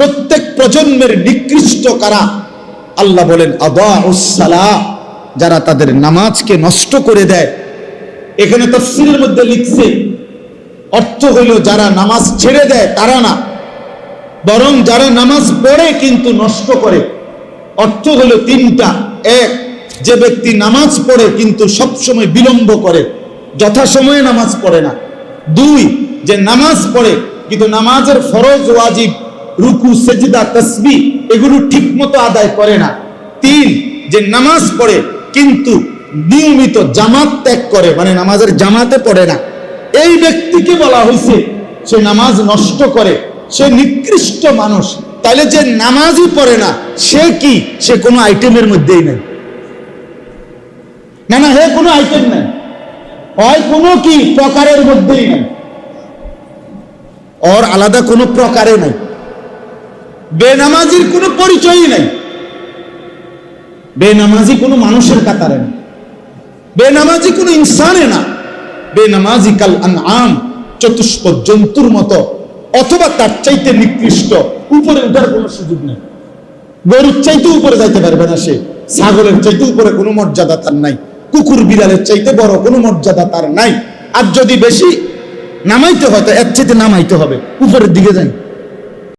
প্রত্যেক প্রজন্মের নিকৃষ্ট কারা? আল্লাহ বলেন আদা যারা তাদের নামাজকে নষ্ট করে দেয়। এখানে তফসিলের মধ্যে লিখছে, অর্থ হইল যারা নামাজ ছেড়ে দেয়, তারা না। বরং যারা নামাজ পড়ে কিন্তু নষ্ট করে। অর্থ হলো তিনটা। এক, যে ব্যক্তি নামাজ পড়ে কিন্তু সবসময় বিলম্ব করে, যথাসময়ে নামাজ পড়ে না। দুই, যে নামাজ পড়ে কিন্তু নামাজের ফরজ ওয়াজিব রুকু, সেজদা তসবি এগুলো ঠিক মতো আদায় করে না। তিন, যে নামাজ পড়ে, কিন্তু নিয়মিত জামাত ত্যাগ করে মানে নামাজের জামাতে পড়ে না। এই ব্যক্তিকে বলা হয়েছে সে নামাজ নষ্ট করে, সে নিকৃষ্ট মানুষ। তাহলে যে নামাজই পড়ে না, সে কি? সে কোনো আইটেমের মধ্যেই নেই। না না, হে কোনো আইটেম নেই। হয় কোনো কি? প্রকারের মধ্যেই নেই। ওর আলাদা কোনো প্রকারে নাই। বেনামাজির কোনো পরিচয়ই নাই। বেনামাজি কোনো মানুষের কাতারে না। বেনামাজি কোনো ইনসানে না। বেনামাজি কাল আম চতুষ্প জন্তুর মতো, অথবা তার চাইতে নিকৃষ্ট, উপরে উঠার কোনো সুযোগ নেই। গরুর চাইতে উপরে যাইতে পারবে না সে। ছাগলের চাইতে উপরে কোনো মর্যাদা তার নাই। কুকুর বিড়ালের চাইতে বড় কোনো মর্যাদা তার নাই। আর যদি বেশি নামাইতে হয়, তো এর চাইতে নামাইতে হবে। উপরের দিকে যাই।